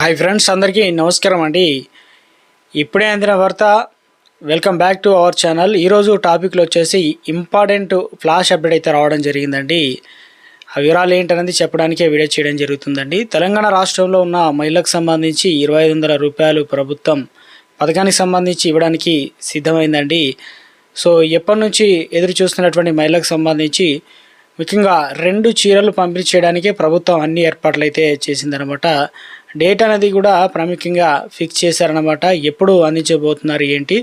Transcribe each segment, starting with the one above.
Hi friends అందరికీ నమస్కారం అండి. ఇప్పుడే అందిన వార్త welcome back to our channel. ఈరోజు టాపిక్లో వచ్చేసి ఇంపార్టెంట్ ఫ్లాష్ అప్డేట్ అయితే రావడం జరిగిందండి. ఆ వివరాలు ఏంటనేది చెప్పడానికే వీడియో చేయడం జరుగుతుందండి. తెలంగాణ రాష్ట్రంలో ఉన్న మహిళలకు సంబంధించి ఇరవై ఐదు వందల రూపాయలు ప్రభుత్వం పథకానికి సంబంధించి ఇవ్వడానికి సిద్ధమైందండి. సో ఎప్పటి నుంచి ఎదురు చూస్తున్నటువంటి మహిళలకు సంబంధించి ముఖ్యంగా రెండు చీరలు పంపిణీ చేయడానికి ప్రభుత్వం అన్ని ఏర్పాట్లు అయితే చేసిందనమాట. డేట్ అనేది కూడా ప్రాముఖ్యంగా ఫిక్స్ చేశారనమాట ఎప్పుడు అందించబోతున్నారు ఏంటి?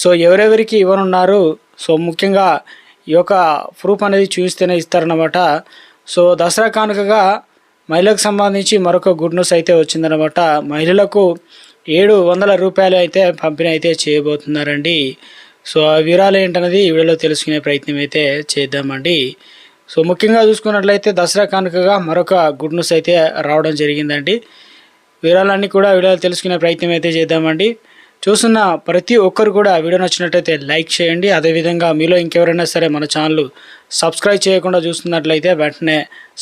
సో ఎవరెవరికి ఇవ్వనున్నారు? సో ముఖ్యంగా ఈ యొక్క ప్రూఫ్ అనేది చూస్తేనే ఇస్తారనమాట సో దసరా కానుకగా మహిళలకు సంబంధించి మరొక గుడ్ న్యూస్ అయితే వచ్చిందనమాట మహిళలకు ఏడు వందల రూపాయలు అయితే పంపిణీ అయితే చేయబోతున్నారండి. సో ఆ వివరాలు ఏంటనేది ఈ వీడియోలో తెలుసుకునే ప్రయత్నం అయితే చేద్దామండి. సో ముఖ్యంగా చూసుకున్నట్లయితే దసరా కానుకగా మరొక గుడ్ న్యూస్ అయితే రావడం జరిగిందండి. వివరాలన్నీ కూడా వీడియోలు తెలుసుకునే ప్రయత్నం అయితే చేద్దామండి. చూస్తున్న ప్రతి ఒక్కరు కూడా వీడియో నచ్చినట్టయితే లైక్ చేయండి. అదేవిధంగా మీలో ఇంకెవరైనా సరే మన ఛానల్ సబ్స్క్రైబ్ చేయకుండా చూస్తున్నట్లయితే వెంటనే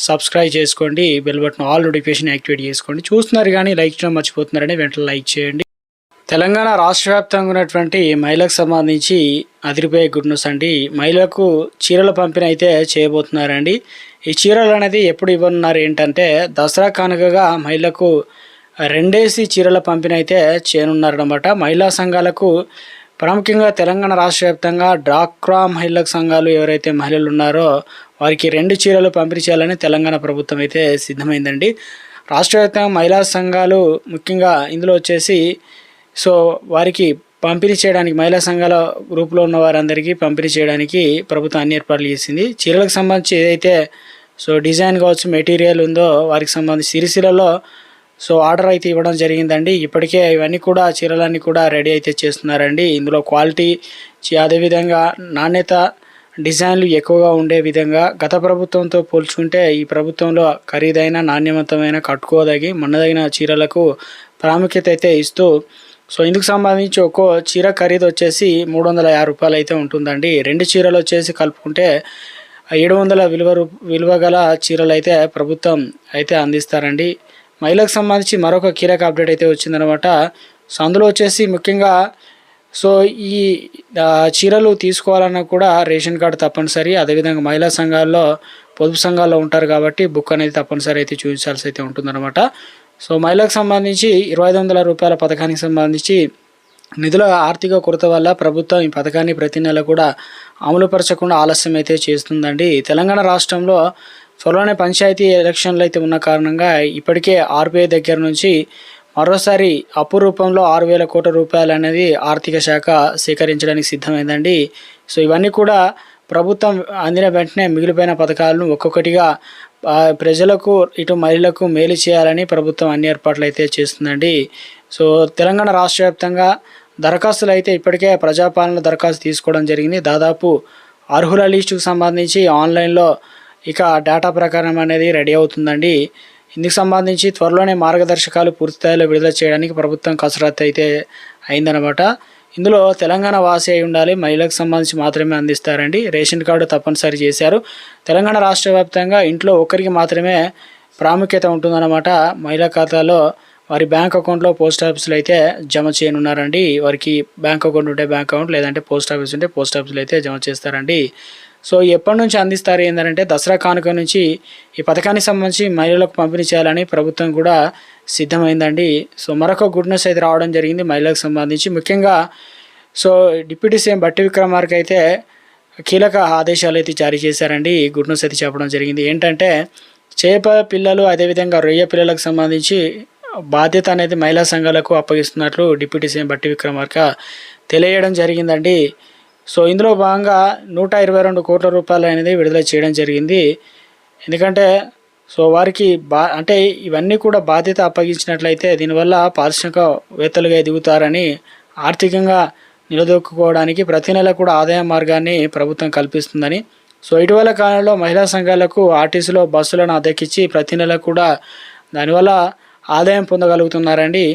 సబ్స్క్రైబ్ చేసుకోండి. Bell button all notification activate చేసుకోండి. చూస్తున్నారు కానీ లైక్ చేయడం మర్చిపోతున్నారని వెంటనే లైక్ చేయండి. తెలంగాణ రాష్ట్ర వ్యాప్తంగా ఉన్నటువంటి మహిళలకు సంబంధించి అదిరిపోయే గుడ్ న్యూస్ అండి. మహిళలకు చీరల పంపిణీ అయితే చేయబోతున్నారండి. ఈ చీరలు అనేది ఎప్పుడు ఇవ్వనున్నారు ఏంటంటే దసరా కానుకగా మహిళలకు రెండేసి చీరల పంపిణీ అయితే చేయనున్నారనమాట మహిళా సంఘాలకు ప్రాముఖ్యంగా తెలంగాణ రాష్ట్ర వ్యాప్తంగా డ్రాక్రా మహిళా సంఘాలు ఎవరైతే మహిళలు ఉన్నారో వారికి రెండు చీరలు పంపిణీ చేయాలని తెలంగాణ ప్రభుత్వం అయితే సిద్ధమైందండి. రాష్ట్ర వ్యాప్తంగా మహిళా సంఘాలు ముఖ్యంగా ఇందులో వచ్చేసి సో వారికి పంపిణీ చేయడానికి మహిళా సంఘాల గ్రూప్లో ఉన్న వారందరికీ పంపిణీ చేయడానికి ప్రభుత్వం అన్ని ఏర్పాట్లు చేసింది. చీరలకు సంబంధించి ఏదైతే సో డిజైన్ కావచ్చు మెటీరియల్ ఉందో వారికి సంబంధించి సిరిసిలలో సో ఆర్డర్ అయితే ఇవ్వడం జరిగిందండి. ఇప్పటికే ఇవన్నీ కూడా చీరలన్నీ కూడా రెడీ అయితే చేస్తున్నారండి. ఇందులో క్వాలిటీ అదేవిధంగా నాణ్యత డిజైన్లు ఎక్కువగా ఉండే విధంగా గత ప్రభుత్వంతో పోల్చుకుంటే ఈ ప్రభుత్వంలో ఖరీదైన నాణ్యవంతమైన కట్టుకోదగి మన్నదగిన చీరలకు ప్రాముఖ్యత అయితే ఇస్తూ సో ఇందుకు సంబంధించి ఒక్కో చీర ఖరీదు వచ్చేసి మూడు వందల యాభై రూపాయలు అయితే ఉంటుందండి. రెండు చీరలు వచ్చేసి కలుపుకుంటే ఏడు వందల విలువ రూ- విలువ గల చీరలు అయితే ప్రభుత్వం అయితే అందిస్తారండి. మహిళకు సంబంధించి మరొక కీలక అప్డేట్ అయితే వచ్చిందనమాట సో అందులో వచ్చేసి ముఖ్యంగా సో ఈ చీరలు తీసుకోవాలన్నా కూడా రేషన్ కార్డు తప్పనిసరి. అదేవిధంగా మహిళా సంఘాల్లో పొదుపు సంఘాల్లో ఉంటారు కాబట్టి బుక్ అనేది తప్పనిసరి అయితే చూపించాల్సి అయితే ఉంటుందన్నమాట. సో మహిళలకు సంబంధించి ఇరవై ఐదు వందల రూపాయల పథకానికి సంబంధించి నిధుల ఆర్థిక కొరత వల్ల ప్రభుత్వం ఈ పథకాన్ని ప్రతి నెల కూడా అమలుపరచకుండా ఆలస్యం అయితే చేస్తుందండి. తెలంగాణ రాష్ట్రంలో త్వరలోనే పంచాయతీ ఎలక్షన్లు అయితే ఉన్న కారణంగా ఇప్పటికే ఆర్బీఐ దగ్గర నుంచి మరోసారి అప్పు రూపంలో ఆరు వేల కోట్ల రూపాయలు అనేది ఆర్థిక శాఖ సేకరించడానికి సిద్ధమైందండి. సో ఇవన్నీ కూడా ప్రభుత్వం అందిన వెంటనే మిగిలిపోయిన పథకాలను ఒక్కొక్కటిగా ప్రజలకు ఇటు మహిళలకు మేలు చేయాలని ప్రభుత్వం అన్ని ఏర్పాట్లు అయితే చేస్తుందండి. సో తెలంగాణ రాష్ట్ర వ్యాప్తంగా దరఖాస్తులు అయితే ఇప్పటికే ప్రజాపాలన దరఖాస్తు తీసుకోవడం జరిగింది. దాదాపు అర్హుల లిస్టుకు సంబంధించి ఆన్లైన్లో ఇక డేటా ప్రకారం అనేది రెడీ అవుతుందండి. ఇందుకు సంబంధించి త్వరలోనే మార్గదర్శకాలు పూర్తిస్థాయిలో విడుదల చేయడానికి ప్రభుత్వం కసరత్తు అయితే అయిందనమాట ఇందులో తెలంగాణ వాసి అయి ఉండాలి మహిళలకు సంబంధించి మాత్రమే అందిస్తారండి. రేషన్ కార్డు తప్పనిసరి చేశారు. తెలంగాణ రాష్ట్ర వ్యాప్తంగా ఇంట్లో ఒకరికి మాత్రమే ప్రాముఖ్యత ఉంటుందన్నమాట. మహిళా ఖాతాలో వారి బ్యాంక్ అకౌంట్లో పోస్ట్ ఆఫీసులు అయితే జమ చేయనున్నారండి. వారికి బ్యాంక్ అకౌంట్ ఉంటే బ్యాంక్ అకౌంట్ లేదంటే పోస్ట్ ఆఫీస్ ఉంటే పోస్ట్ ఆఫీసులు అయితే జమ చేస్తారండి. సో ఎప్పటి నుంచి అందిస్తారు ఏంటంటే దసరా కానుక నుంచి ఈ పథకానికి సంబంధించి మహిళలకు పంపిణీ చేయాలని ప్రభుత్వం కూడా సిద్ధమైందండి. సో మరొక గుడ్ న్యూస్ అయితే రావడం జరిగింది మహిళలకు సంబంధించి. ముఖ్యంగా సో డిప్యూటీ సీఎం బట్టి విక్రమార్క అయితే కీలక ఆదేశాలు అయితే జారీ చేశారండి. గుడ్ న్యూస్ అయితే చెప్పడం జరిగింది. ఏంటంటే చేప పిల్లలు అదేవిధంగా రొయ్య పిల్లలకు సంబంధించి బాధ్యత అనేది మహిళా సంఘాలకు అప్పగిస్తున్నట్లు డిప్యూటీ సీఎం బట్టి విక్రమార్క తెలియడం జరిగిందండి. సో ఇందులో భాగంగా నూట ఇరవై రెండు కోట్ల రూపాయలు అనేది విడుదల చేయడం జరిగింది. ఎందుకంటే సో వారికి బా అంటే ఇవన్నీ కూడా బాధ్యత అప్పగించినట్లయితే దీనివల్ల పారిశ్రామికవేత్తలుగా ఎదుగుతారని ఆర్థికంగా నిలదొక్కుకోవడానికి ప్రతి నెల కూడా ఆదాయ మార్గాన్ని ప్రభుత్వం కల్పిస్తుందని. సో ఇటీవల కాలంలో మహిళా సంఘాలకు ఆర్టీసీలో బస్సులను అద్దెకిచ్చి ప్రతి నెల కూడా దానివల్ల ఆదాయం పొందగలుగుతున్నారండి.